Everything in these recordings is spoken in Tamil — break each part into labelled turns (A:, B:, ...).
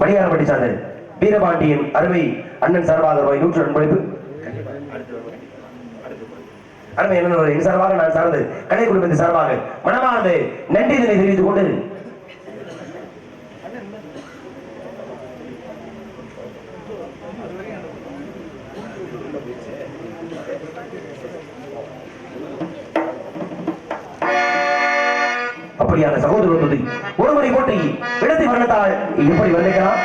A: மணியாரப்பட்டி சார்ந்த வீரபாண்டியன் அருமை அண்ணன் சார்பாக ரூபாய் நூற்று அன்பளிப்பு அருமை அண்ணன் சார்பாக நான் சார்ந்து கலை குடும்பத்தின் சார்பாக மனமார்ந்து நன்றி இதனை தெரிவித்துக் கொண்டு அப்படியான சகோதரத்துவத்தை ஒருமுறை போட்டி இடத்தை வர்ணத்தால் எப்படி வர்ணிக்கலாம்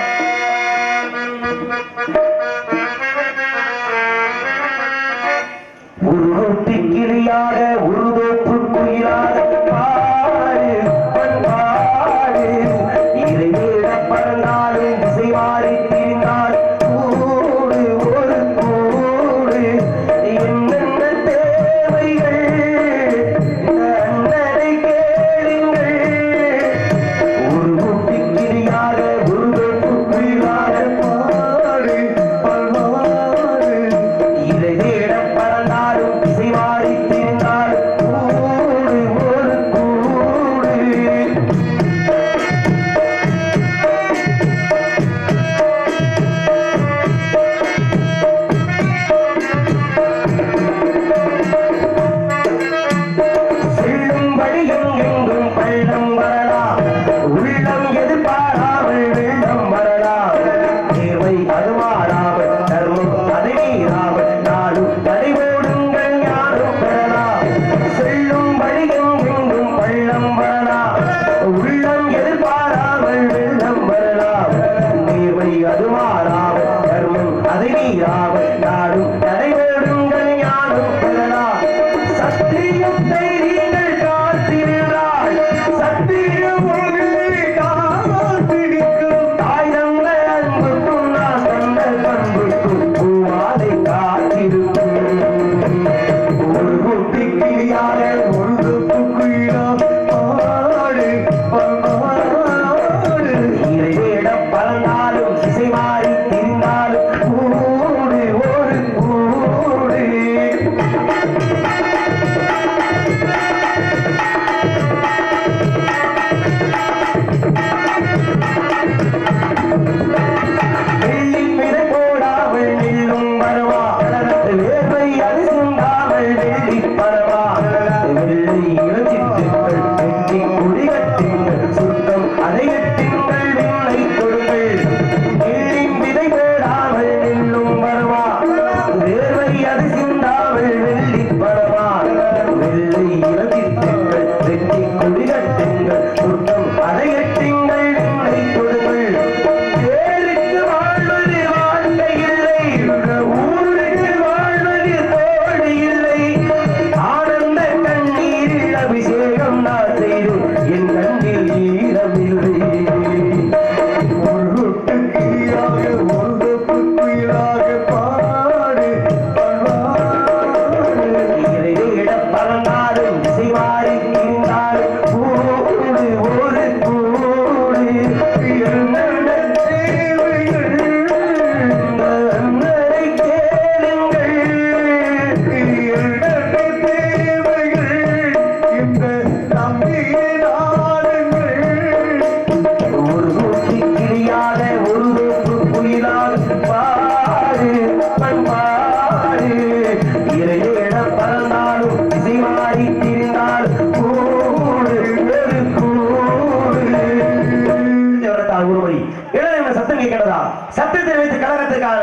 A: கேட்கிறதா சத்தத்தை வைத்து கழகத்துக்காக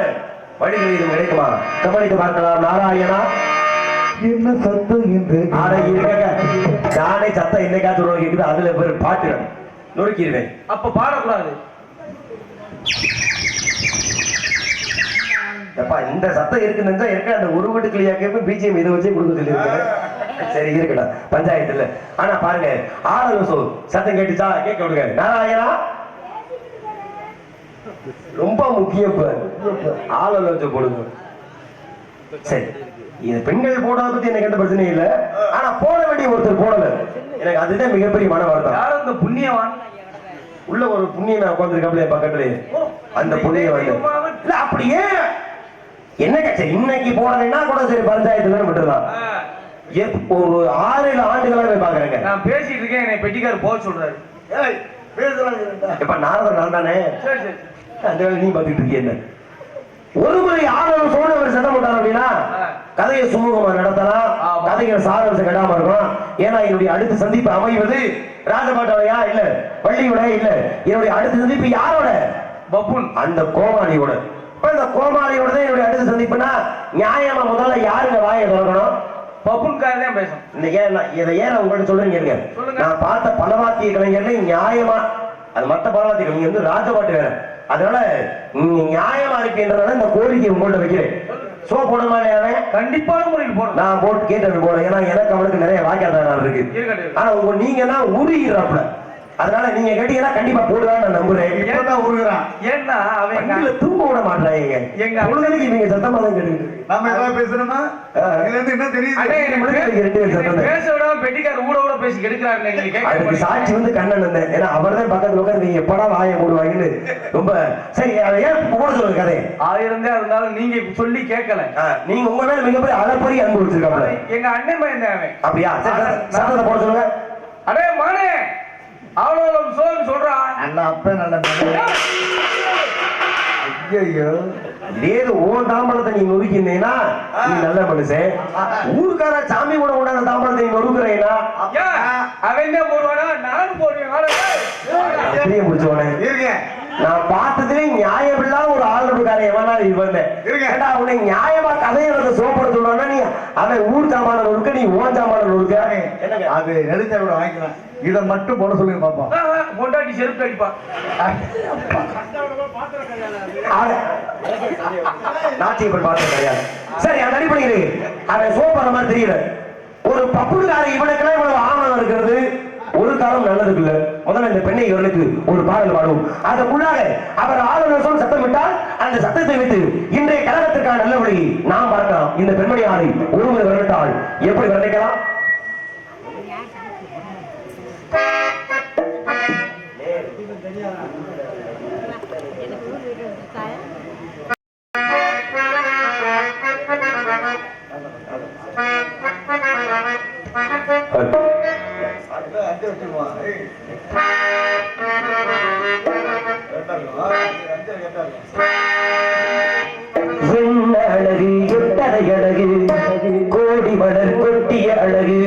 A: வழிகள் இது கிடைக்குமா? கவனித்து பார்க்கலாம். நாராயணா
B: என்ன சத்தம் என்று?
A: ஆனா இருக்க. நானே சத்தம் என்னைக்காச்சும் கேக்குது அதுல பேர் பாட்டு நொறுக்கிடுவேன்.
C: அப்ப பாடக்கூடாது.
A: எப்பா இந்த சத்தம் இருக்குன்னு இருக்க அந்த ஒரு வீட்டு கிளியாக்க பிஜிஎம் இதை வச்சே கொடுக்க சொல்லியிருக்கேன் சரி இருக்கடா பஞ்சாயத்துல. ஆனா பாருங்க ஆளு சத்தம் கேட்டுச்சா? கேட்க விடுங்க. நாராயணா ரொம்ப முக்கியம் இப்ப ஆளு வச்சு போடுங்க. சரி. இது பெண்கள் போடாத பத்தி எனக்கு எந்த பிரச்சனையும் இல்ல. ஆனா போட வேண்டிய ஒருத்தர் போடல. எனக்கு அதுதான் மிகப்பெரிய மன வருத்தம்.
C: யார் அந்த புண்ணியவான்?
A: உள்ள ஒரு புண்ணியமே உட்காந்துருக்காப்ல பக்கத்துல. அந்த புண்ணியம் வந்து இல்ல அப்படியே என்ன கட்சி? இன்னைக்கு போனதுன்னா கூட சரி பஞ்சாயத்துல விட்டுலாம்
C: ஆ,
A: ஒரு ஆறு ஏழு ஆண்டுகளா போய் பாக்குறேங்க
C: நான் பேசிட்டு இருக்கேன் என்னை பெட்டிக்கார் போக சொல்றாரு.
A: இப்ப நாரதர் நான் தானே? அந்த வேலை நீ என்ன? ஒரு முறை ஆளுநர் சோழவர் சட்டம் போட்டார் அப்படின்னா. கதையை சுமூகமா நடத்தலாம். கதைகள் சாதனை கெடாம இருக்கும் ஏன்னா என்னுடைய அடுத்த சந்திப்பு அமைவது ராஜபாட்டாவையா இல்ல பள்ளியோட இல்ல. என்னுடைய அடுத்த சந்திப்பு யாரோட?
C: பப்புன்.
A: அந்த கோமாளியோட. இப்ப இந்த கோமாளியோட தான் என்னுடைய அடுத்த சந்திப்புனா நியாயமா முதல்ல யாருங்க வாயை திறக்கணும்?
C: பப்புன்கார தான் பேசும்
A: இந்த ஏன் இதை ஏன் நான் உங்கள்ட்ட சொல்றேங்க. நான் பார்த்த பலவாத்திய கலைஞர்ல நியாயமா அது மத்த பலவாத்திய கலைஞர் வந்து ராஜபாட்டு வேற. அதனால நீங்க நியாயமா இருக்கின்றதால இந்த கோரிக்கை உங்கள்ட்ட வைக்கிறேன். சோ இல்லையா
C: கண்டிப்பான முறையில் போடணும்.
A: நான் போட்டு கேட்டது போல ஏன்னா எனக்கு அவனுக்கு நிறைய வாக்கியாதான் இருக்கு. ஆனா உங்க நீங்க தான் உருகிறாப்ல அதனால நீங்க கேட்டீங்கன்னா கண்டிப்பா போடுதான் நான் நம்புறேன்.
B: இப்பதான் உருகுறான்
C: ஏன்னா அவன் எங்க
A: வண்டியில தூங்க விட மாட்டாங்க
C: எங்க
A: பொழுதுக்கு நீங்க சத்தமா தான் இருக்கீங்க.
B: நாம ஏதாவது பேசணுமா?
A: ஆ.
B: இதுல இருந்து என்ன தெரியுது?
C: பேச விடாம பெட்டிக்கார் ஊட பேசி கெடுக்கிறாரு நீங்க
A: அதுக்கு சாட்சி வந்து கண்ணன் இருந்தேன் ஏன்னா அவர் தான் பக்கத்துல உட்காந்து நீங்க எப்படா வாய மூடுவாங்கன்னு ரொம்ப சரி அதை ஏன் போட சொல்லுங்க கதை
C: ஆயிரம் தான் இருந்தாலும் நீங்க சொல்லி கேட்கல.
A: நீங்க உங்க மேல மிகப்பெரிய அளப்பரிய அன்பு வச்சிருக்காப்ல.
C: எங்க அண்ணன் பையன் தான் அவன்.
A: அப்படியா? சரி, போட சொல்லுங்க.
C: அடே மானே! அவ்வளோ சோன்னு சொல்றான்.
B: நல்ல அப்ப நல்ல ஐயோ
A: இதே ஓன் தாம்பழத்தை நீ நொறுக்கினீங்கன்னா நீ நல்ல மனுஷன் ஊருக்கார சாமி கூட கொண்டாந்த தாம்பழத்தை நீ நொறுக்குறீங்கன்னா?
C: அவன் போடுவானா? நானும் போடுவேன்.
A: அப்படியே
B: இருங்க.
A: நான் ஒரு
B: இருங்க.
A: ஏண்டா உன்னை நியாயமா கதையை சோப்பட சொல்றான்னா நீ அவன் ஊர் சாமான நொறுக்க நீ ஓன் சாமான நொறுக்க? என்னங்க?
B: அது நெடுஞ்சா கூட வாங்கிக்கலாம். இத மட்டும் போட சொல்லுங்க பாப்போம்
C: ஆ, ஆ, பொண்டாட்டி செருப்பு அடிப்பா.
A: நாட்டியப்பன் பார்த்து கிடையாது. சரி அந்த அடிப்படையில் அவன் சோப்படுற மாதிரி தெரியல. ஒரு பப்புடுகார இவனுக்கெல்லாம் இவ்வளவு ஆணவம் இருக்கிறது? ஒரு காலம் நல்லது இல்ல. முதல்ல இந்த பெண்ணை இவனுக்கு ஒரு பாடல் பாடுவோம். அதற்குள்ளாக அவர் ஆளுநர் சொல் சத்தம் அந்த சத்தத்தை வைத்து இன்றைய கழகத்திற்கான நல்ல வழி நாம் பார்க்கலாம் இந்த பெண்மணி ஆணை ஒருமுறை வரவிட்டால் எப்படி வர்ணிக்கலாம் என்ன எத்தனை கோடி மலர் கொட்டிய அழகு.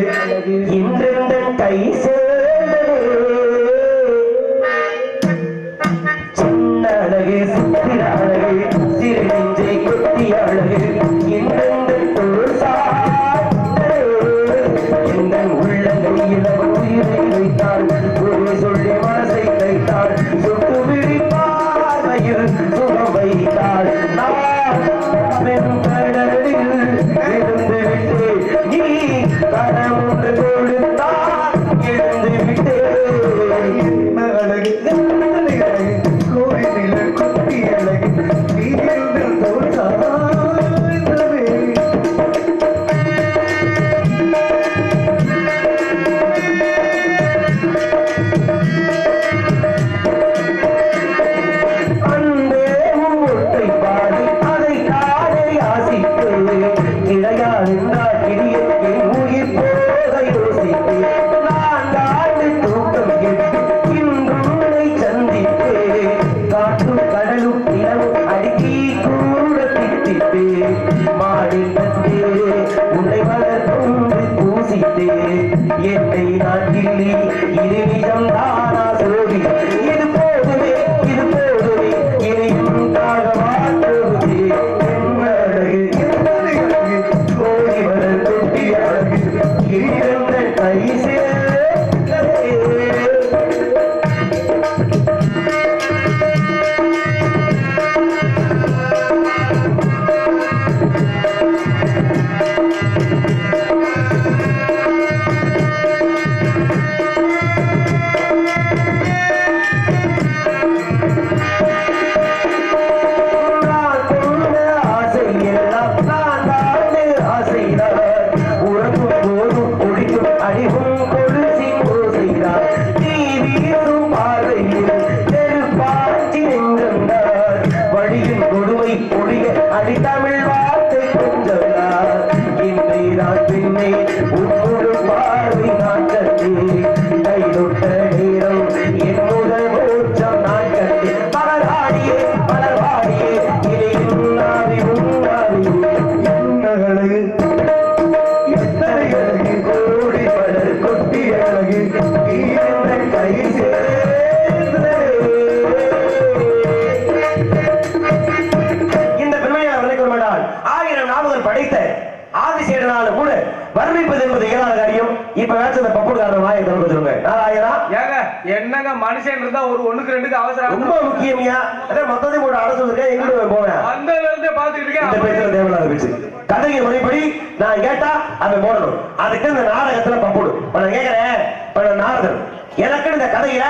C: மனுஷன் இருந்தா ஒரு ஒண்ணுக்கு ரெண்டுக்கு அவசரம்.
A: ரொம்ப முக்கியமியா அதான் மொத்தத்தையும் போட்டு அட சொல்லிருக்கேன் எங்கிட்டு போவேன்.
C: வந்ததுல இருந்தே பாத்துக்கிட்டு
A: இந்த
C: இருக்கேன்
A: பேச்சுல தேவையில்லாத பேச்சு. கதைக்கு முறைப்படி நான் கேட்டா அவன் போடணும். அதுக்கு இந்த நாடகத்துல பப்புடு இப்ப நான் கேக்குறேன். இப்ப நான் நாரதன். எனக்கு இந்த கதையில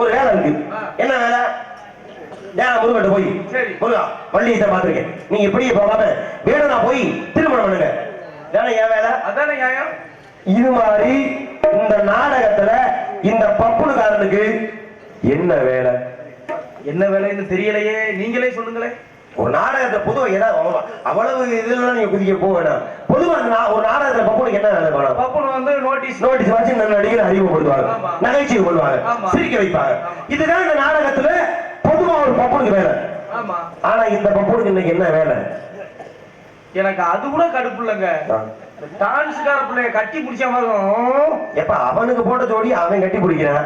A: ஒரு வேலை இருக்கு. என்ன வேலை? ஏன் முருகன் போய்.
C: சரி.
A: முருகா வள்ளியத்தை பாத்திருக்கேன் நீங்க இப்படியே போகாம வேணும்னா போய் திருமணம் பண்ணுங்க. ஏன்னா என் வேலை?
C: அதானே நியாயம்?
A: இது மாதிரி இந்த நாடகத்துல இந்த பப்புடுக்காரனுக்கு என்ன வேலை?
C: என்ன வேலைன்னு தெரியலையே. நீங்களே சொல்லுங்களே
A: ஒரு நாடகத்தை பொதுவா ஏதாவது அவ்வளவு- இதுல நீங்க குதிக்க போக வேணாம். பொதுவா அந்த நா- ஒரு நாடகத்துல பப்புனுக்கு என்ன வேலை
C: பப்புனு வந்து நோட்டீஸ்
A: நோட்டீஸ் வச்சு நல்ல நடிகர் அறிமுகப்படுத்துவாங்க. நகைச்சுவை பண்ணுவாங்க. சிரிக்க வைப்பாங்க. இதுதான் இந்த நாடகத்துல பொதுவா ஒரு பப்புனுக்கு வேலை. ஆனா இந்த பப்புனுக்கு இன்னைக்கு என்ன வேலை?
C: எனக்கு அது கூட கடுப்பு இல்லைங்க. டான்ஸ்கார பிள்ளைய கட்டி பிடிச்ச.
A: எப்ப அவனுக்கு போட்ட ஜோடி அவன் கட்டி பிடிக்கிறான்.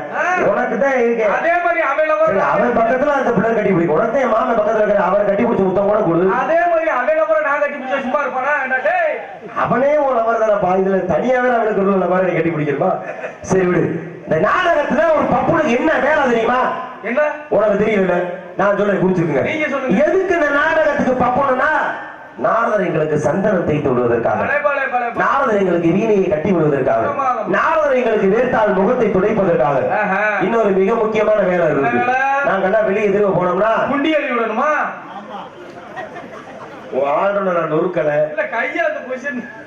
A: உனக்கு தான் இருக்கு.
C: அதே மாதிரி அவள
A: சரி, அவன் பக்கத்துல அந்த பிள்ளை கட்டி பிடிக்கும். உனக்கு தான் மாமன் பக்கத்துல இருக்கிற அவன் கட்டி பிடிச்சி முத்தம் கூட கொடு.
C: அதே மாதிரி அவள கூட நான் கட்டி பிடிச்ச சும்மா இருப்பானா?
A: அவனே உன் லவர் தானப்பா இதுல தனியாவே அவனுக்கு ஒரு லவர் நீ கட்டி பிடிக்கிறப்பா சரி விடு. இந்த நாடகத்துல ஒரு பப்புனுக்கு என்ன வேலை தெரியுமா?
C: என்ன?
A: உனக்கு தெரியல நான்
C: நீங்க சொல்லுங்க.
A: எதுக்கு இந்த நாடகத்துக்கு பப்புனுனா நாரதர் எங்களுக்கு சந்தனம் தேய்த்து விடுவதற்காக. நாரதர் எங்களுக்கு வீணையை கட்டி விடுவதற்காக. நாரதர் எங்களுக்கு வேர்த்தால் முகத்தை துடைப்பதற்காக. இன்னொரு மிக முக்கியமான வேலை இருக்கு? நாங்கெல்லாம் வெளியே திரும்ப போனோம்னா
C: குண்டி எழுதி விடணுமா
A: ஆளுநர் நான் நொறுக்கல.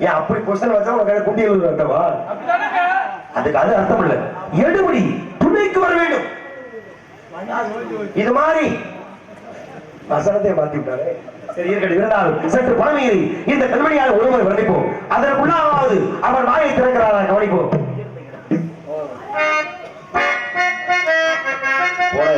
A: ஏன் அப்படி கொஸ்டன் வச்சா உனக்கு குண்டி எழுது அர்த்தமா? அதுக்கு அது அர்த்தம் இல்ல எடுபடி துணைக்கு வர வேண்டும். இது மாதிரி வசனத்தை மாத்தி விட்டாரு சரி இருந்தாலும் சற்று பழமையை இந்த கண்மணியால் ஒருவர் வர்ணிப்போம் அதற்குள்ளாவது அவர் வாயை திறக்கிறாரா கவனிப்போம். போட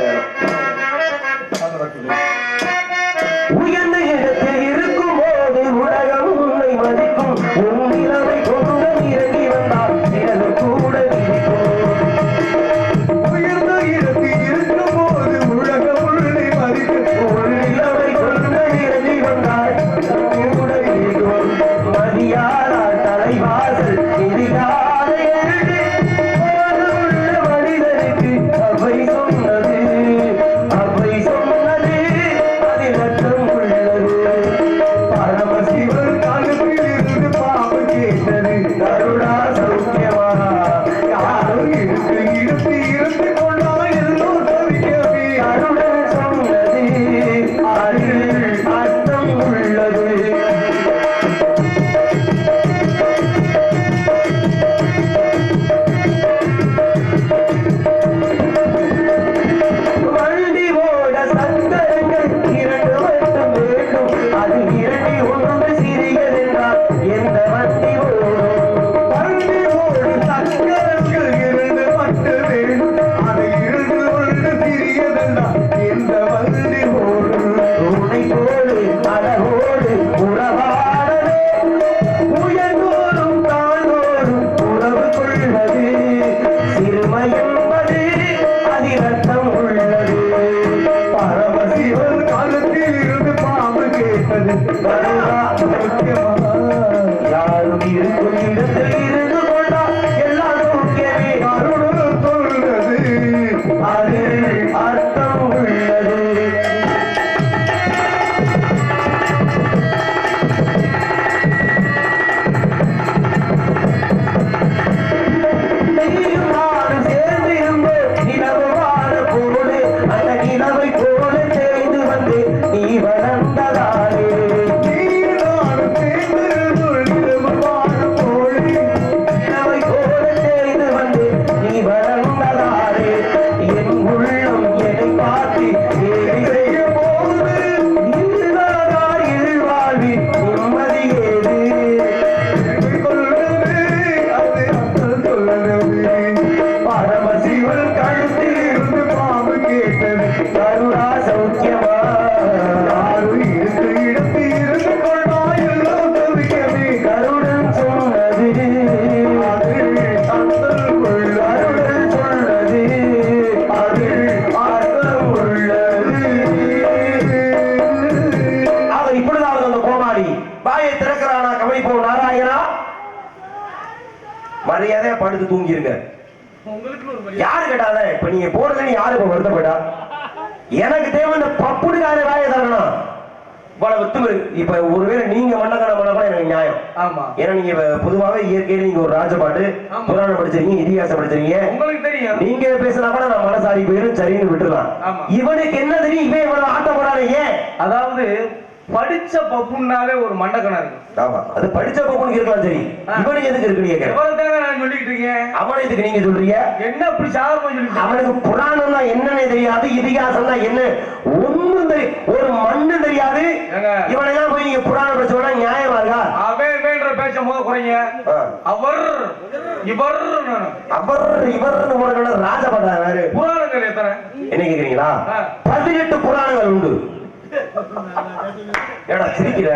A: திறக்கிறானா கவனிப்போம். நாராயணா? மரியாதையா படுத்து தூங்கிருங்க. யாரு கேட்டாத இப்ப நீங்க போடுறதுன்னு யாரு? இப்ப வருத்தப்பட்டா எனக்கு தேவை இந்த பப்புடுக்கார வாயை தரணும் இவ்வளவு திமிரு இப்ப ஒருவேளை நீங்க மண்ணக்கண பண்ண கூட எனக்கு நியாயம்.
C: ஆமா.
A: ஏன்னா நீங்க பொதுவாவே இயற்கையில நீங்க ஒரு ராஜபாட்டு. புராணம் படிச்சிருக்கீங்க இதிகாசம் படிச்சிருக்கீங்க.
C: உங்களுக்கு தெரியும்.
A: நீங்க பேசினா கூட நான் மனசாரி போயிரும் சரின்னு விட்டுலாம். இவனுக்கு என்ன தெரியும் இவன் இவ்வளவு போறானே ஏன்?
C: அதாவது படிச்ச பப்புன்னாலே ஒரு மண்டக்கணம்
A: ஆமா அது படிச்ச பப்புனுக்கு இருக்கலாம் சரி. இவனுக்கு எதுக்கு இருக்கு நீங்க
C: எவ்வளவு தேவை நான் சொல்லிக்கிட்டு இருக்கேன்
A: அவனை எதுக்கு நீங்க சொல்றீங்க?
C: என்ன அப்படி சாதாரணமா சொல்லிட்டு
A: அவனுக்கு புராணம்னா என்னன்னு தெரியாது இதிகாசம்னா என்ன? ஒண்ணும் தெரியும் ஒரு மண்ணு தெரியாது.
C: ஏங்க?
A: இவனெல்லாம் போய் நீங்க புராணம் படிச்சோம்னா நியாயமா இருக்கா?
C: அவன் வேண்ட பேச்ச முத குறைங்க. அவர் இவர்
A: அவர் இவர்னு உனக்கு ராஜபட்டாரு
C: புராணங்கள் எத்தனை?
A: என்ன கேக்குறீங்களா. பதினெட்டு புராணங்கள் உண்டு. ஏடா சிரிக்கிற?